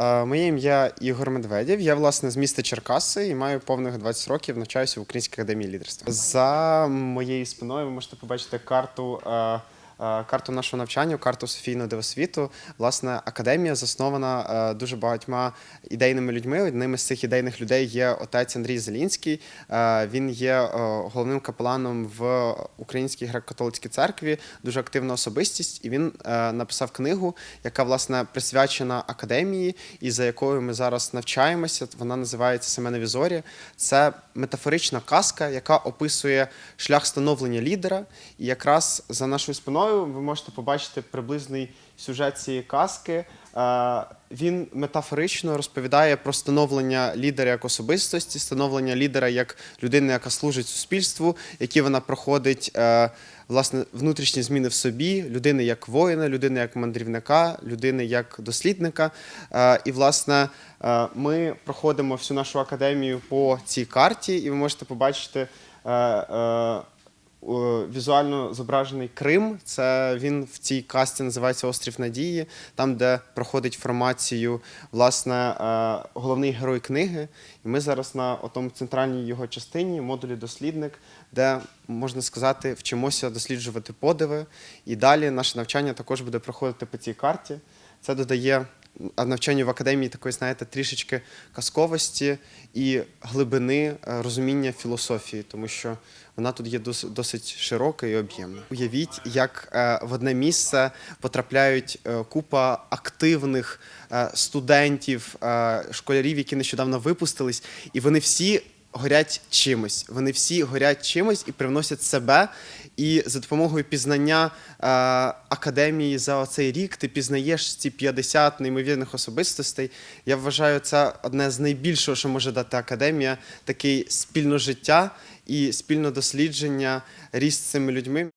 Е, Моє ім'я Ігор Медведєв. Я власне з міста Черкаси і маю повних 20 років. Навчаюся в Українській академії лідерства. За моєю спиною ви можете побачити карту. Е, Карту нашого навчання, карту Софійного дивосвіту. Власне, академія заснована е, дуже багатьма ідейними людьми. Одним із цих ідейних людей є отець Андрій Зелінський. Е, Він є головним капеланом в Українській греко-католицькій церкві, дуже активна особистість. І він написав книгу, яка власне присвячена академії, і за якою ми зараз навчаємося. Вона називається Семенові зорі. Це метафорична казка, яка описує шлях становлення лідера. І якраз за нашою спиною ви можете побачити приблизний сюжет цієї казки. Е, Він метафорично розповідає про становлення лідера як особистості, становлення лідера як людини, яка служить суспільству, які вона проходить е, власне внутрішні зміни в собі, людини як воїна, людини як мандрівника, людини як дослідника. Е, І власне ми проходимо всю нашу академію по цій карті, і ви можете побачити. Візуально зображений Крим. Це він в цій касті називається Острів Надії, там, де проходить формацію власне е, головний герой книги. І ми зараз на отому центральній його частині, модулі дослідник, де можна сказати, вчимося досліджувати подиви. І далі наше навчання також буде проходити по цій карті. Це додає навчанню в академії такої, знаєте, трішечки казковості і глибини е, розуміння філософії, тому що вона тут є дос- досить широка і об'ємна. Уявіть, як е, в одне місце потрапляють е, купа активних студентів, школярів, які нещодавно випустились, і вони всі. Горять чимось, вони всі горять чимось і привносять себе. І за допомогою пізнання е, академії за цей рік ти пізнаєш ці 50 неймовірних особистостей. Я вважаю, це одне з найбільшого, що може дати академія, такий спільне життя і спільне дослідження, ріст з цими людьми.